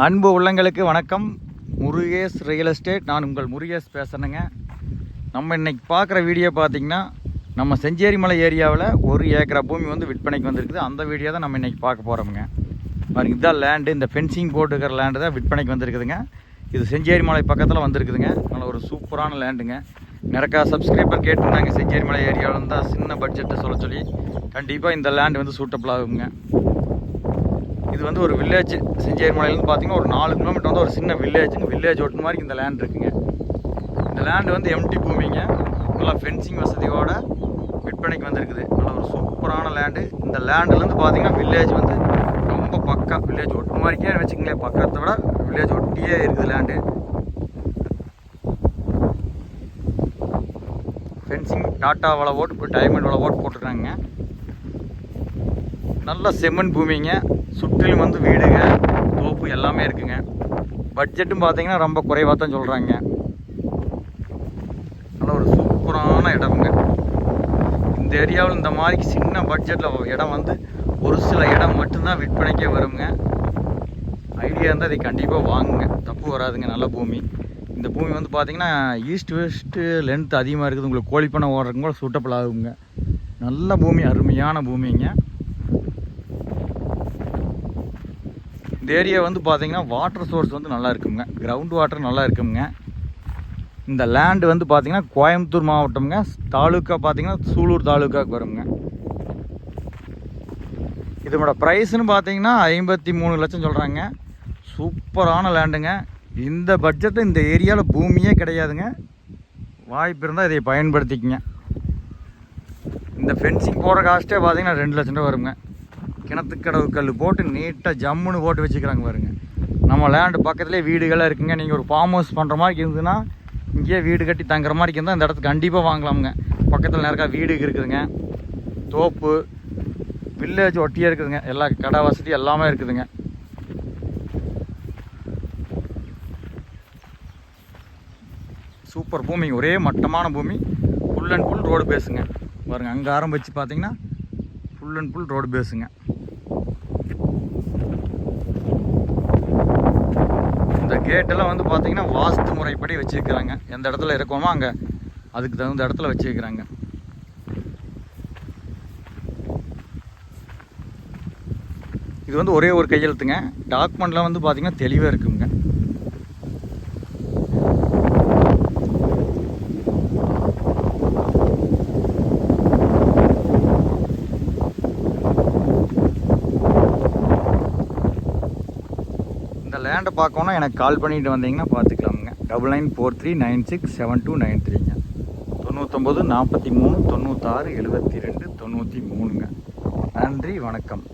அன்பு உள்ளங்களுக்கு வணக்கம். முருகேஷ் ரியல் எஸ்டேட் நான் உங்கள் முருகேஷ் பேசுகிறேங்க நம்ம இன்றைக்கி பார்க்குற வீடியோ பார்த்தீங்கன்னா நம்ம செஞ்சேரி மலை ஏரியாவில் ஒரு ஏக்கரா பூமி வந்து விற்பனைக்கு வந்திருக்குது. அந்த வீடியோ தான் நம்ம இன்றைக்கி பார்க்க போகிறோமுங்க பாருங்க இதுதான் லேண்டு இந்த ஃபென்சிங் போட்டுக்கிற லேண்டு தான் விற்பனைக்கு வந்திருக்குதுங்க. இது செஞ்சேரி மலை பக்கத்தில் வந்திருக்குதுங்க. நல்ல ஒரு சூப்பரான லேண்டுங்க நிறைக்கா சப்ஸ்கிரைபர் கேட்டிருந்தாங்க செஞ்சேரி மலை ஏரியாவில் இருந்தால் சின்ன பட்ஜெட்டை சொல்ல சொல்லி. கண்டிப்பாக இந்த லேண்ட் வந்து சூட்டபிள் ஆகுங்க. இது வந்து ஒரு வில்லேஜ் செஞ்சேரி மலையிலேருந்து பார்த்தீங்கன்னா ஒரு நாலு கிலோமீட்டர் வந்து ஒரு சின்ன வில்லேஜுங்க வில்லேஜ் ஒட்டு மாதிரி இந்த லேண்ட் இருக்குங்க. இந்த லேண்டு வந்து எம்டி பூமிங்க. நல்லா ஃபென்சிங் வசதியோட விற்பனைக்கு வந்திருக்குது. நல்ல ஒரு சூப்பரான லேண்டு இந்த லேண்டுலேருந்து பார்த்தீங்கன்னா வில்லேஜ் வந்து ரொம்ப பக்கா வில்லேஜ் ஒட்டு மாதிரிக்கே வச்சுக்கங்களேன். பக்கத்தை விட வில்லேஜ் ஒட்டியே இருக்குது லேண்டு ஃபென்சிங் டாட்டா வலை ஓட்டு இப்போ டைமண்ட் வலை ஓட்டு போட்டுருக்காங்க. நல்ல செம்மண் பூமிங்க. சுற்றிலும் வந்து வீடுங்க தோப்பு எல்லாமே இருக்குங்க. பட்ஜெட்டும் பார்த்தீங்கன்னா ரொம்ப குறைவாக தான் சொல்கிறாங்க நல்ல ஒரு சூப்பரான இடமுங்க. இந்த ஏரியாவில் இந்த மாதிரி சின்ன பட்ஜெட்டில் இடம் வந்து ஒரு சில இடம் மட்டும்தான் விற்பனைக்கே வருங்க. ஐடியா இருந்தால் அதை கண்டிப்பாக வாங்குங்க. தப்பு வராதுங்க நல்ல பூமி. இந்த பூமி வந்து பார்த்தீங்கன்னா ஈஸ்ட் வெஸ்ட்டு லென்த் அதிகமாக இருக்குது. உங்களுக்கு கோழிப்பண்ணை ஓடுறதுக்கு கூட சூட்டபிள் ஆகுங்க. நல்ல பூமி அருமையான பூமிங்க. இந்த ஏரியா வந்து பார்த்தீங்கன்னா வாட்டர் சோர்ஸ் வந்து நல்லா இருக்குங்க கிரவுண்ட் வாட்டர் நல்லா இருக்குங்க இந்த லேண்டு வந்து பார்த்தீங்கன்னா கோயம்புத்தூர் மாவட்டம்ங்க. தாலுக்கா பார்த்தீங்கன்னா சூலூர் தாலுக்காவுக்கு வருங்க இதனோட ப்ரைஸ்னு பார்த்தீங்கன்னா ஐம்பத்தி மூணு லட்சம் சொல்கிறாங்க சூப்பரான லேண்டுங்க இந்த பட்ஜெட்டில் இந்த ஏரியாவில் பூமியே கிடையாதுங்க. வாய்ப்பு இருந்தால் இதை பயன்படுத்திக்கங்க. இந்த ஃபென்சிங் போடுற காஸ்ட்டே பார்த்தீங்கன்னா ரெண்டு லட்சம் ரூபா வருங்க கிணத்துக்கடவு கல் போட்டு நீட்டாக ஜம்முன்னு போட்டு வச்சுக்கிறாங்க பாருங்க. நம்ம லேண்டு பக்கத்துலேயே வீடுகள்லாம் இருக்குங்க. நீங்கள் ஒரு ஃபார்ம் ஹவுஸ் பண்ணுற மாதிரி இருந்ததுன்னா இங்கேயே வீடு கட்டி தங்குற மாதிரி இருந்தால் இந்த இடத்துக்கு கண்டிப்பாக வாங்கலாமுங்க. பக்கத்தில் நிறையா வீடு இருக்குதுங்க. தோப்பு வில்லேஜ் ஒட்டியே இருக்குதுங்க. எல்லா கடை வசதி எல்லாமே இருக்குதுங்க. சூப்பர் பூமி ஒரே மட்டமான பூமி. ஃபுல் அண்ட் ஃபுல் ரோடு பேஸுங்க பாருங்கள் அங்கே ஆரம்பித்து பார்த்தீங்கன்னா ஃபுல் அண்ட் ஃபுல் ரோடு பேஸுங்க இந்த கேட்டெல்லாம் வந்து பார்த்தீங்கன்னா வாஸ்து முறைப்படி வச்சுருக்கிறாங்க. எந்த இடத்துல இருக்கோமோ அங்கே அதுக்கு தகுந்த இடத்துல வச்சுருக்கிறாங்க. இது வந்து ஒரே ஒரு கையெழுத்துங்க. டாக்குமெண்ட்லாம் வந்து பார்த்தீங்கன்னா தெளிவாக இருக்குங்க இந்த லேண்டை பார்க்கணுன்னா எனக்கு கால் பண்ணிட்டு வந்தீங்கன்னா பார்த்துக்கலாமுங்க. Double nine four three nine six seven two nine த்ரீங்க தொண்ணூத்தொம்பது நாற்பத்தி மூணு தொண்ணூத்தாறு எழுபத்தி ரெண்டு தொண்ணூற்றி மூணுங்க. நன்றி வணக்கம்.